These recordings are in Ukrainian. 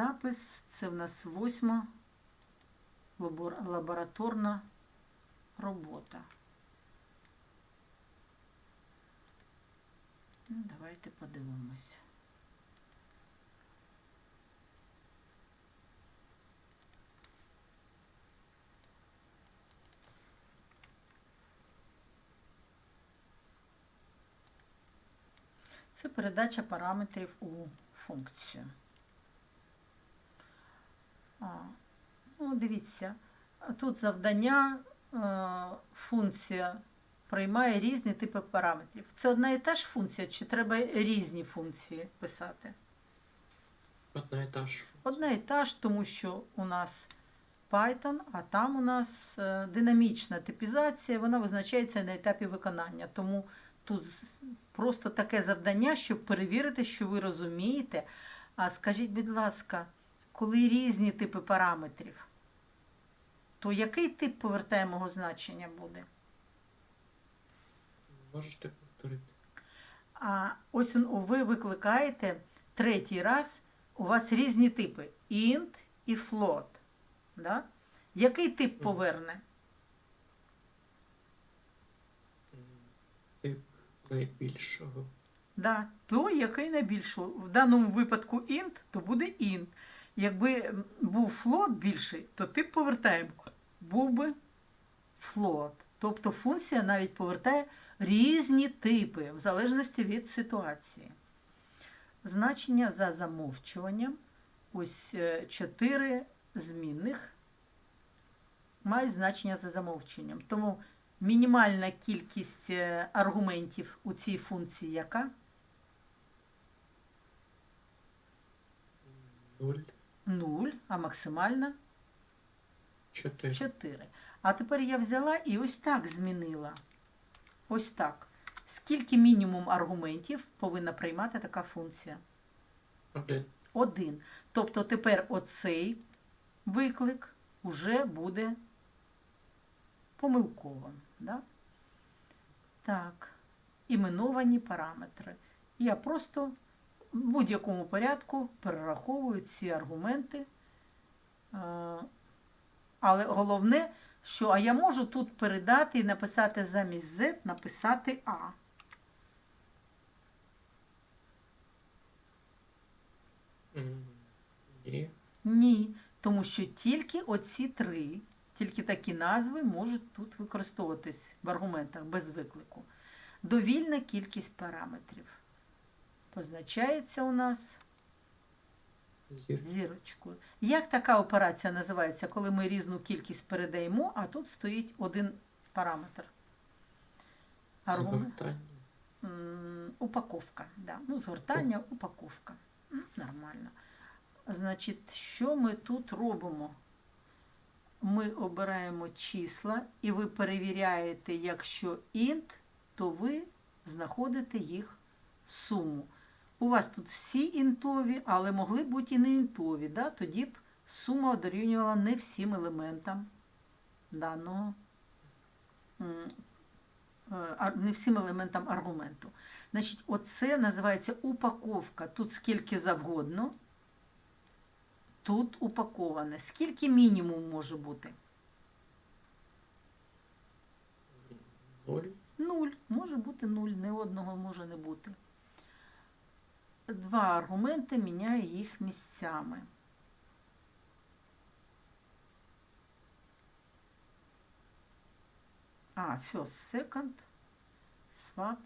запис. Це в нас восьма лабораторна робота. Ну, Давайте подивимось. Це передача параметрів у функцію. А, ну, дивіться, тут завдання, е, функція приймає різні типи параметрів. Це одна і та ж функція, чи треба різні функції писати? Одна і та ж. Одна і та ж, тому що у нас Python, а там у нас е, динамічна типізація, вона визначається на етапі виконання. Тому тут просто таке завдання, щоб перевірити, що ви розумієте. А скажіть, будь ласка, коли різні типи параметрів, то який тип повертаємого значення буде? Можете повторити? А ось ви викликаєте третій раз, у вас різні типи int і float. Да? Який тип поверне? Тип найбільшого. Да, той, який найбільший. В даному випадку int, то буде int. Якби був float більший, то тип повертаємо. Був би float. Тобто функція навіть повертає різні типи в залежності від ситуації. Значення за замовчуванням. Ось е, чотири змінних мають значення за замовчуванням. Тому мінімальна кількість е, аргументів у цій функції яка? Нуль, 0, а максимальна чотири. 4. А тепер я взяла і ось так змінила. Ось так. Скільки мінімум аргументів повинна приймати така функція? Один. 1. Тобто тепер оцей виклик вже буде помилковим. Да? Так, іменовані параметри. Я просто в будь-якому порядку перераховую ці аргументи. Е, Але головне, що а я можу тут передати і написати замість Z, написати А. Ні. Ні, тому що тільки оці три, тільки такі назви можуть тут використовуватись в аргументах без виклику. Довільна кількість параметрів. Позначається у нас Зір. зірочкою. Як така операція називається, коли ми різну кількість передаємо, а тут стоїть один параметр? Аргумент. Упаковка. Да. Ну, згортання, упаковка. Нормально. Значить, що ми тут робимо? Ми обираємо числа, і ви перевіряєте, якщо int, то ви знаходите їх суму. У вас тут всі інтові, але могли бути і не інтові. Да? Тоді б сума дорівнювала не всім елементам даного м, е, не всім елементам аргументу. Значить, оце називається упаковка. Тут скільки завгодно. Тут упаковане. Скільки мінімум може бути? Нуль. Нуль. Може бути нуль, не одного може не бути. Два аргументи міняє їх місцями. А, first, second, swap,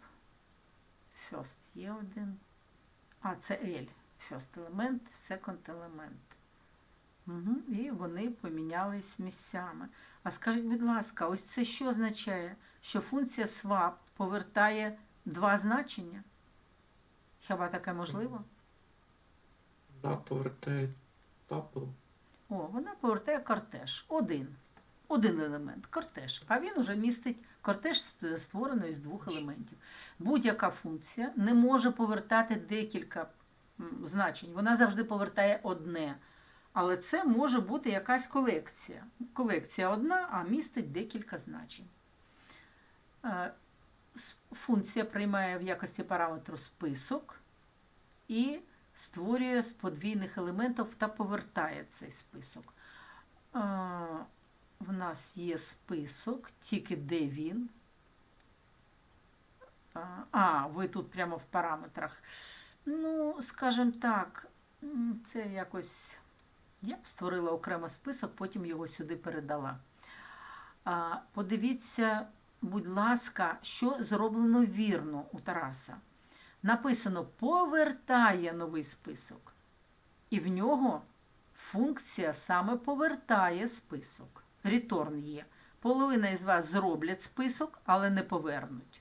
first є один. А, це L. First element, second element. Угу. І вони помінялись місцями. А скажіть, будь ласка, ось це що означає? Що функція swap повертає два значення? Хіба таке можливо? Вона повертає тапл. О, вона повертає кортеж. Один. Один елемент кортеж. А він уже містить кортеж створений з двох елементів. Будь-яка функція не може повертати декілька значень. Вона завжди повертає одне. Але це може бути якась колекція. Колекція одна, а містить декілька значень. Функція приймає в якості параметру список і створює з подвійних елементів та повертає цей список. В нас є список, тільки де він. А, ви тут прямо в параметрах. Ну, скажімо так, це якось. Я б створила окремо список, потім його сюди передала. Подивіться, будь ласка, що зроблено вірно у Тараса. Написано повертає новий список. І в нього функція саме повертає список. Return є. Половина із вас зроблять список, але не повернуть.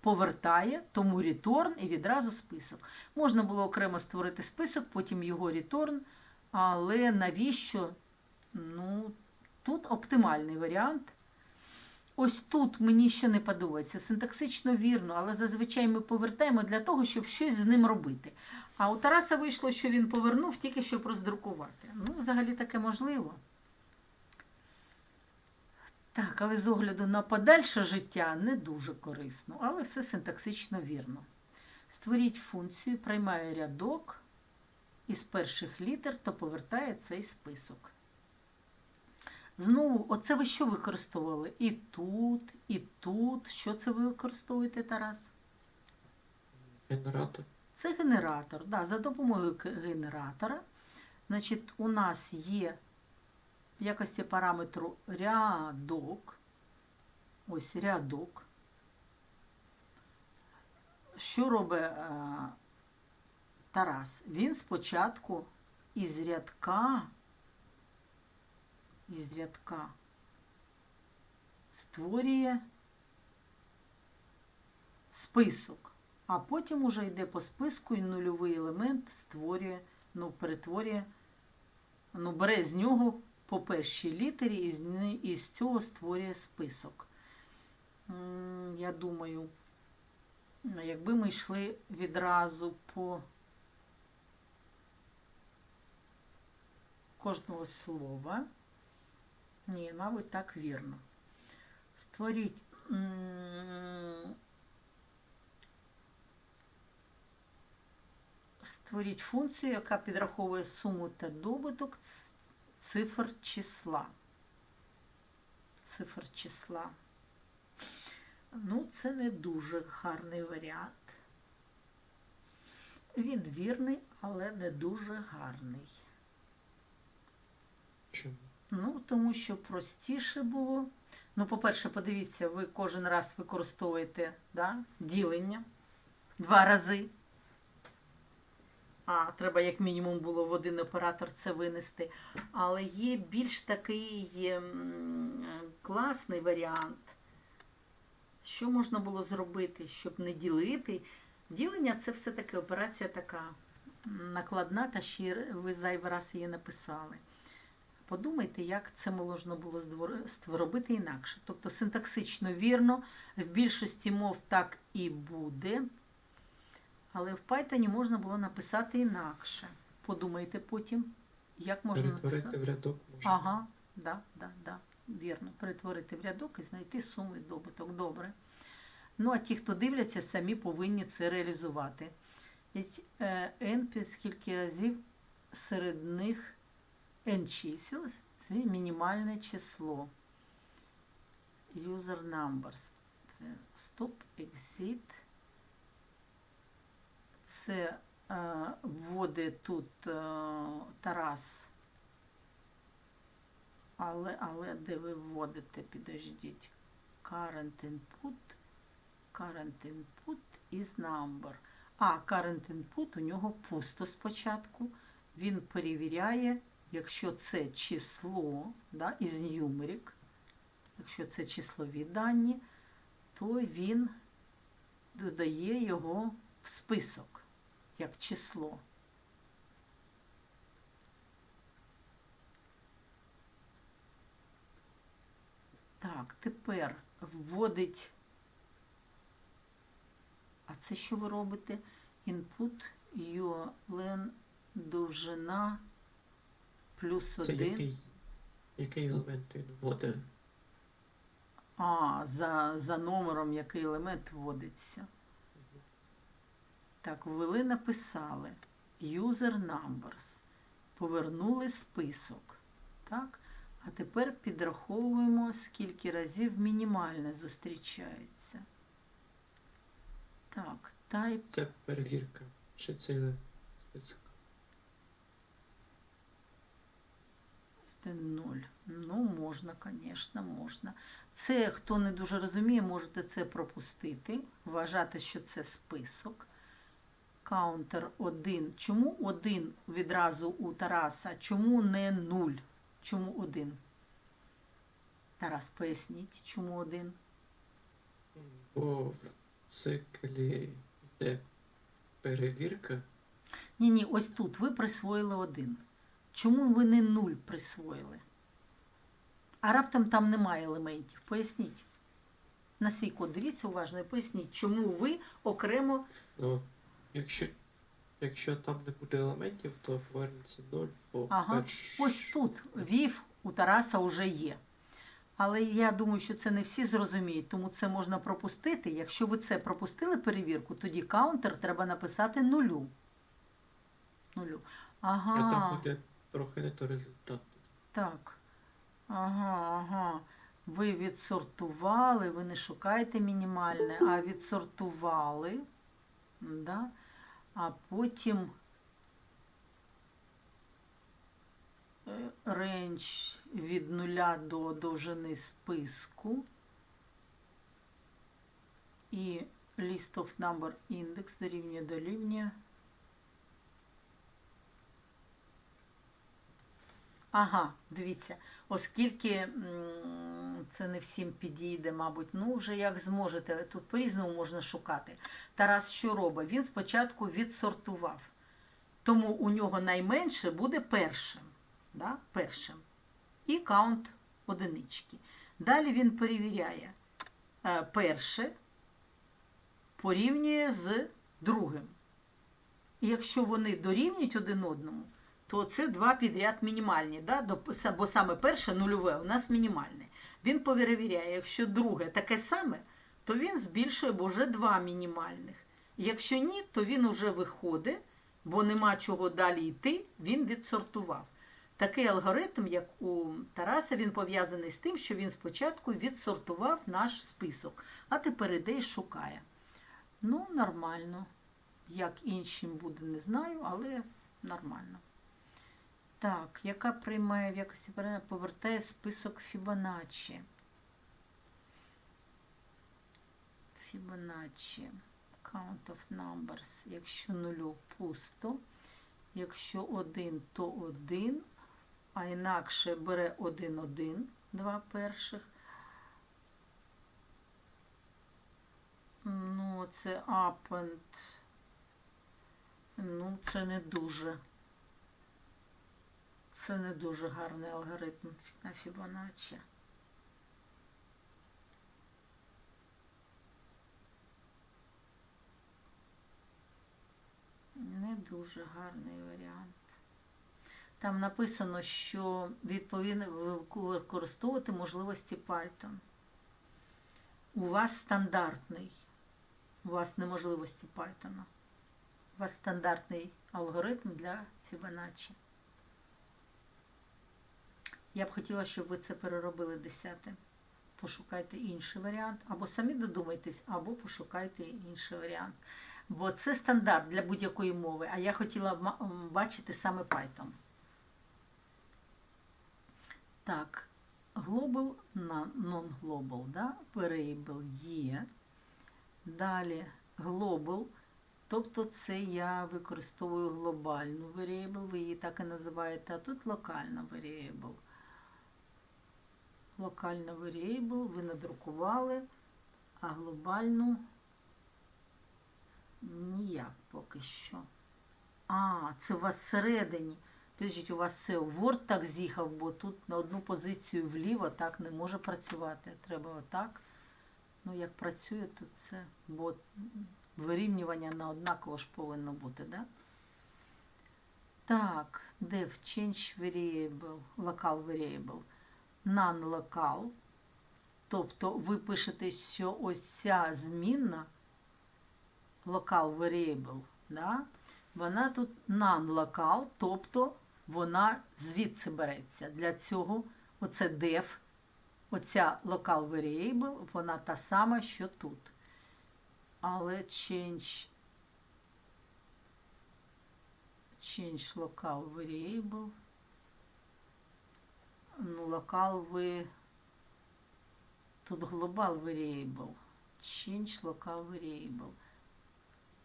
Повертає, тому return і відразу список. Можна було окремо створити список, потім його return, але навіщо? Ну, тут оптимальний варіант. Ось тут мені ще не подобається. Синтаксично вірно, але зазвичай ми повертаємо для того, щоб щось з ним робити. А у Тараса вийшло, що він повернув тільки щоб роздрукувати. Ну, взагалі таке можливо. Так, але з огляду на подальше життя не дуже корисно, але все синтаксично вірно. Створіть функцію, приймає рядок із перших літер та повертає цей список. Знову, оце ви що використовували? І тут, і тут. Що це ви використовуєте, Тарас? Генератор. Це генератор. Да, за допомогою генератора. Значить, у нас є в якості параметру рядок. Ось рядок. Що робить е, Тарас? Він спочатку із рядка, із рядка створює список, а потім уже йде по списку і нульовий елемент створює, ну, перетворює, ну, бере з нього по першій літері і з, цього створює список. Я думаю, якби ми йшли відразу по кожного слова, ні, мабуть, так вірно. Створіть Створіть функцію, яка підраховує суму та добуток цифр числа. Цифр числа. Ну, це не дуже гарний варіант. Він вірний, але не дуже гарний. Чому? Ну, тому що простіше було. Ну, по-перше, подивіться, ви кожен раз використовуєте да, ділення два рази. А треба як мінімум було в один оператор це винести. Але є більш такий класний варіант. Що можна було зробити, щоб не ділити? Ділення це все-таки операція така накладна, та ще ви зайвий раз її написали. Подумайте, як це можна було здвор- створ- робити інакше. Тобто синтаксично вірно, в більшості мов так і буде. Але в Python можна було написати інакше. Подумайте потім, як можна Перетворити написати. в рядок можна. Ага, да, да, да, вірно. Перетворити в рядок і знайти суму і добуток. Добре. Ну, а ті, хто дивляться, самі повинні це реалізувати. Ведь, е, n скільки разів серед них n чисел це мінімальне число. User numbers. Stop, exit. Це е, вводить тут е, Тарас. Але, але де ви вводите, підождіть. Current input, current input is number. А, current input у нього пусто спочатку. Він перевіряє, якщо це число, да, із numeric, якщо це числові дані, то він додає його в список як число. Так, тепер вводить. А це що ви робите? Input ULN довжина плюс Це один. який, який елемент він вводить? А, за, за номером який елемент вводиться. Так, ввели, написали. user numbers. Повернули список. Так? А тепер підраховуємо, скільки разів мінімальне зустрічається. Так, type Це перевірка. Чи це список? Це. Ну, можна, звісно, можна. Це, хто не дуже розуміє, можете це пропустити, вважати, що це список. Каунтер 1. Чому 1 відразу у Тараса? Чому не 0? Чому 1? Тарас, поясніть, чому 1? Бо в циклі йде перевірка. Ні, ні, ось тут ви присвоїли 1. Чому ви не 0 присвоїли? А раптом там немає елементів. Поясніть. На свій код дивіться уважно і поясніть, чому ви окремо Ну, якщо, якщо там не буде елементів, то повернеться 0, бо Ага. перш... Ось тут вів у Тараса вже є. Але я думаю, що це не всі зрозуміють, тому це можна пропустити. Якщо ви це пропустили перевірку, тоді каунтер треба написати нулю. Нулю. Ага, буде трохи не то результат. так. Ага, ага. Ви відсортували, ви не шукаєте мінімальне, а відсортували. Да? А потім е, рейндж від нуля до довжини списку і list of number index дорівнює дорівнює. Ага, дивіться, оскільки це не всім підійде, мабуть, ну вже як зможете, тут по-різному можна шукати. Тарас що робить? Він спочатку відсортував. Тому у нього найменше буде першим. Да? першим. І каунт одинички. Далі він перевіряє е, перше, порівнює з другим. І якщо вони дорівнюють один одному, то це два підряд мінімальні, да? бо саме перше нульове у нас мінімальне. Він перевіряє, якщо друге таке саме, то він збільшує, бо вже два мінімальних. Якщо ні, то він уже виходить, бо нема чого далі йти, він відсортував. Такий алгоритм, як у Тараса, він пов'язаний з тим, що він спочатку відсортував наш список, а тепер іде і шукає. Ну, нормально. Як іншим буде, не знаю, але нормально. Так, яка приймає в якості повертає список Фібоначчі. Фібоначчі. Count of numbers. Якщо нулю пусто, якщо один, то один, а інакше бере один один, два перших. Ну, це append. Ну, це не дуже. Це не дуже гарний алгоритм на Фібоначчі. Не дуже гарний варіант. Там написано, що відповідно використовувати можливості Python. У вас стандартний. У вас неможливості Python. У вас стандартний алгоритм для Fibonacci. Я б хотіла, щоб ви це переробили десяте. Пошукайте інший варіант, або самі додумайтесь, або пошукайте інший варіант. Бо це стандарт для будь-якої мови, а я хотіла бачити саме Python. Так, global, на- non-global, да? variable є. Далі global, тобто це я використовую глобальну variable, ви її так і називаєте, а тут локальна variable. Локальна variable ви надрукували, а глобальну ніяк поки що. А, це у вас всередині. Підождіть, у вас це Word так з'їхав, бо тут на одну позицію вліво так не може працювати. Треба отак. Ну, як працює, то це, бо вирівнювання на однаково ж повинно бути, да? Так, def change variable, local variable, non-local. Тобто ви пишете, що ось ця змінна local variable, да? Вона тут non-локал, тобто вона звідси береться. Для цього оце def, оця local variable, вона та сама, що тут. Але change, change local variable. Ну, локал ви тут global variable. Change local variable.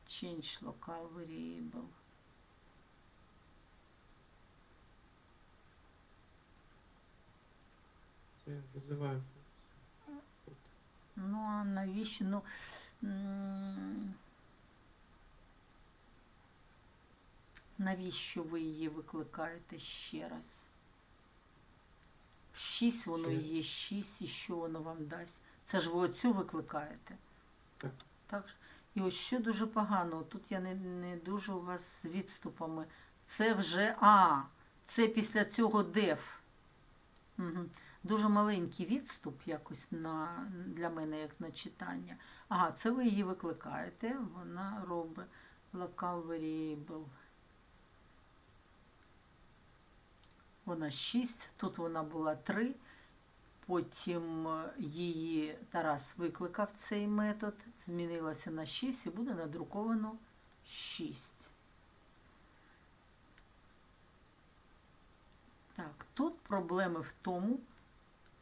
Change local variable. Я визиваю. Ну, а навіщо? Ну, навіщо ви її викликаєте ще раз? 6 воно і є 6, і що воно вам дасть? Це ж ви оцю викликаєте. Так. Так? І ось що дуже погано, тут я не, не дуже у вас з відступами. Це вже А, це після цього деф. Угу. Дуже маленький відступ якось на, для мене, як на читання. Ага, це ви її викликаєте, вона робить local variable. Вона 6, тут вона була 3. Потім е, її Тарас викликав цей метод, змінилася на 6 і буде надруковано 6. Так, тут проблеми в тому,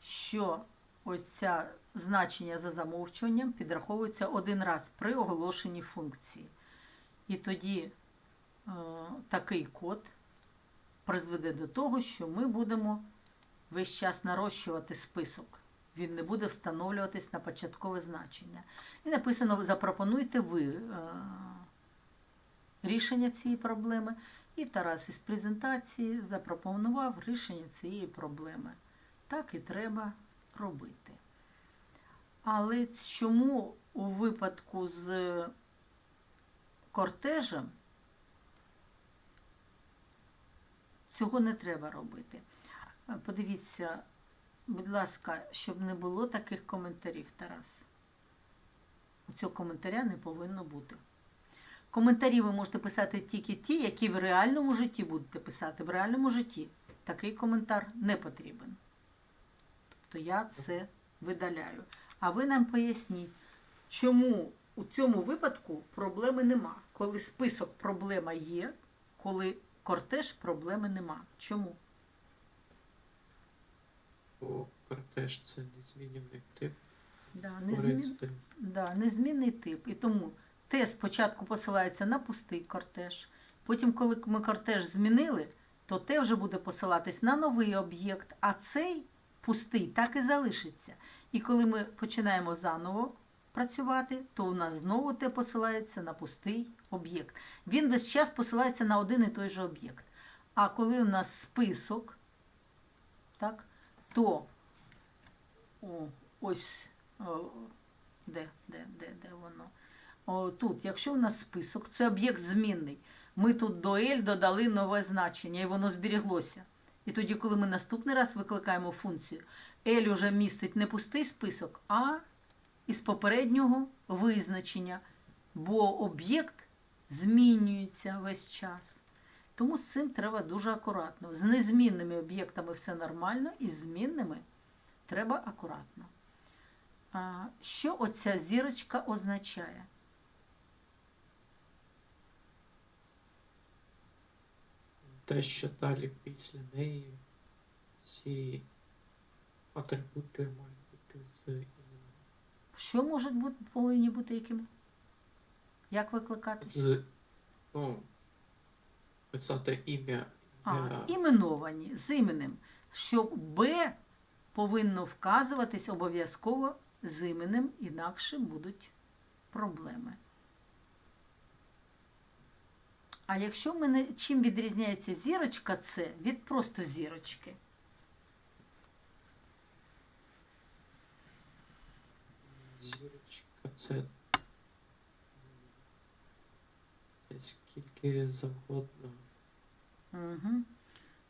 що ось ця значення за замовчуванням підраховується один раз при оголошенні функції. І тоді е, такий код призведе до того, що ми будемо весь час нарощувати список. Він не буде встановлюватись на початкове значення. І написано: запропонуйте ви е, рішення цієї проблеми. І Тарас із презентації запропонував рішення цієї проблеми. Так і треба робити. Але чому у випадку з кортежем цього не треба робити? Е, Подивіться, будь ласка, щоб не було таких коментарів, Тарас. Цього коментаря не повинно бути. Коментарі ви можете писати тільки ті, які в реальному житті будете писати. В реальному житті такий коментар не потрібен. Тобто я це видаляю. А ви нам поясніть, чому у цьому випадку проблеми нема. Коли список проблема є, коли кортеж проблеми нема. Чому? Бо кортеж це незмінюваний тип. Да, не змін... Користує. Да, незмінний тип. І тому те спочатку посилається на пустий кортеж. Потім, коли ми кортеж змінили, то те вже буде посилатись на новий об'єкт, а цей пустий так і залишиться. І коли ми починаємо заново працювати, то у нас знову те посилається на пустий об'єкт. Він весь час посилається на один і той же об'єкт. А коли у нас список, так, то о, ось о, де, де, де, де воно? О, тут, якщо у нас список, це об'єкт змінний. Ми тут до L додали нове значення, і воно зберіглося. І тоді, коли ми наступний раз викликаємо функцію, L уже містить не пустий список, а із попереднього визначення, бо об'єкт змінюється весь час. Тому з цим треба дуже акуратно. З незмінними об'єктами все нормально, і з змінними треба акуратно. Що оця зірочка означає? Те, що далі після неї всі атрибути мають бути з. Що можуть бути, повинні бути якими? Як викликатись? З, ну, писати ім'я. А, іменовані з іменем. Що Б повинно вказуватись обов'язково з іменем, інакше будуть проблеми. А якщо в мене чим відрізняється зірочка С від просто зірочки? Зірочка це скільки завгодно. Угу.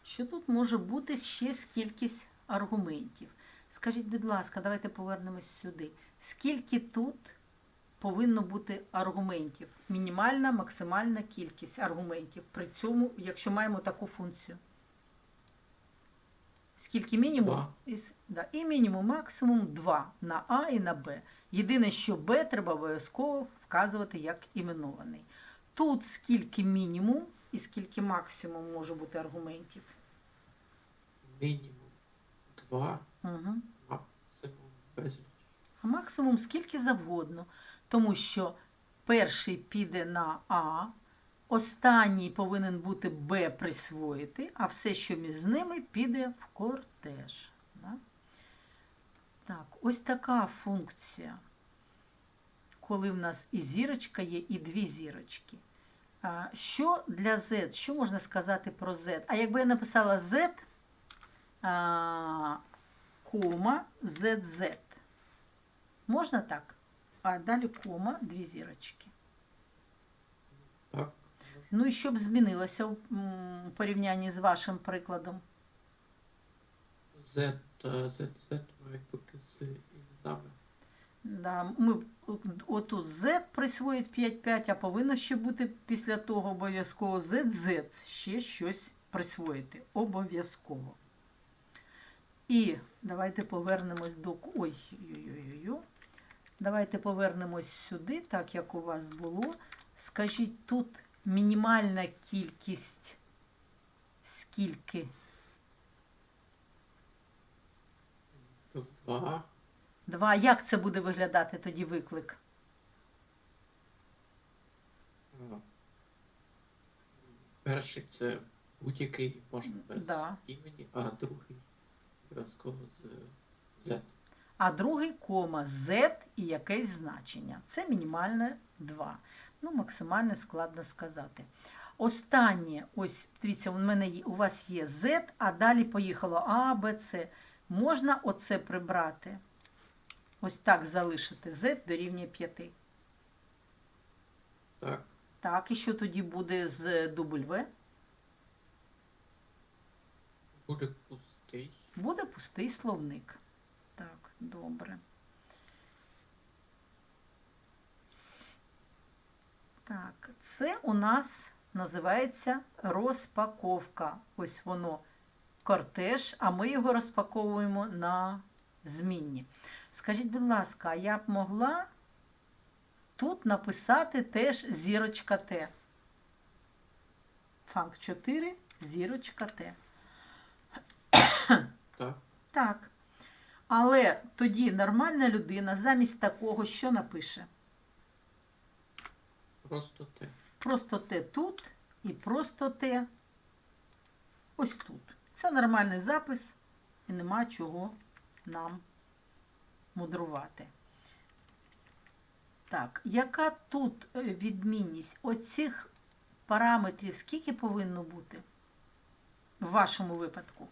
Що тут може бути ще скількись аргументів? Скажіть, будь ласка, давайте повернемось сюди. Скільки тут повинно бути аргументів. Мінімальна, максимальна кількість аргументів. При цьому, якщо маємо таку функцію. Скільки мінімум? Два. І, да, і мінімум, максимум 2 на А і на Б. Єдине, що Б треба обов'язково вказувати як іменований. Тут скільки мінімум і скільки максимум може бути аргументів. Мінімум 2, Угу. максимум безліч. А максимум скільки завгодно, тому що перший піде на А, останній повинен бути Б присвоїти, а все, що між ними, піде в кортеж. Так, ось така функція, коли в нас і зірочка є, і дві зірочки. Що для Z? Що можна сказати про Z? А якби я написала Z, кома, ZZ. Можна так? А далі кома, дві зірочки. Ну і щоб змінилося в порівнянні з вашим прикладом. Z та ZZ мають бути з іменами. Да, ми отут Z присвоїть 5-5, а повинно ще бути після того обов'язково ZZ ще щось присвоїти. Обов'язково. І давайте повернемось до. Ой, ой-ой-ой. Давайте повернемось сюди, так як у вас було. Скажіть, тут мінімальна кількість скільки? 2, Два. Як це буде виглядати тоді виклик? перший це будь-який можна без Да. імені, а другий обов'язково з Z. а другий кома Z і якесь значення. Це мінімальне 2. Ну, максимальне складно сказати. Останнє, ось дивіться, у мене є, у вас є Z, а далі поїхало А, Б, С. Можна оце прибрати. Ось так залишити Z дорівнює 5. Так, Так, і що тоді буде з W? буде пустий. Буде пустий словник. Так, добре. Так, це у нас називається розпаковка. Ось воно кортеж, а ми його розпаковуємо на змінні. Скажіть, будь ласка, а я б могла тут написати теж зірочка Т. Фанк 4, зірочка Т. Так, Так. Але тоді нормальна людина замість такого що напише? Просто те. Просто те тут і просто те ось тут. Це нормальний запис і нема чого нам мудрувати. Так, яка тут е, відмінність? Оцих параметрів скільки повинно бути в вашому випадку?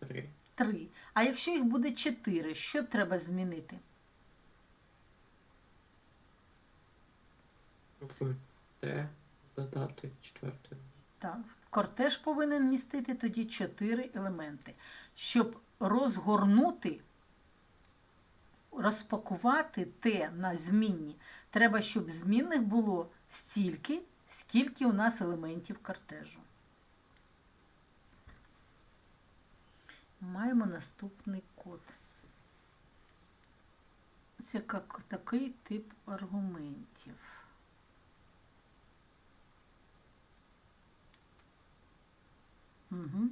Три. Три. А якщо їх буде чотири, що треба змінити? В Т додати четверте. Так, кортеж повинен містити тоді чотири елементи. Щоб розгорнути, розпакувати те на змінні, треба, щоб змінних було стільки, скільки у нас елементів кортежу. Маємо наступний код. Це як такий тип аргументів. Угу.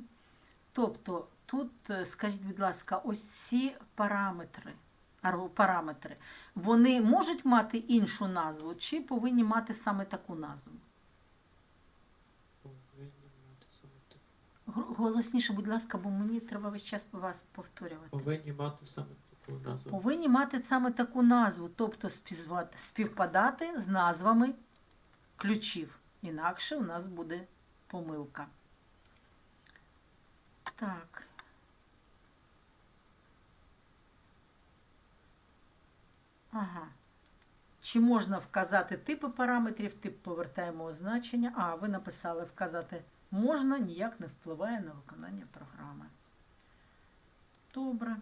Тобто тут, е, скажіть, будь ласка, ось ці параметри, параметри, вони можуть мати іншу назву чи повинні мати саме таку назву? Повинні мати саме таку. Гр- Голосніше, будь ласка, бо мені треба весь час вас повторювати. Повинні мати саме таку назву. Повинні мати саме таку назву, тобто співпадати з назвами ключів. Інакше у нас буде помилка. Так. Ага. Чи можна вказати типи параметрів, тип повертаємо означення. А, ви написали вказати можна, ніяк не впливає на виконання програми. Добре.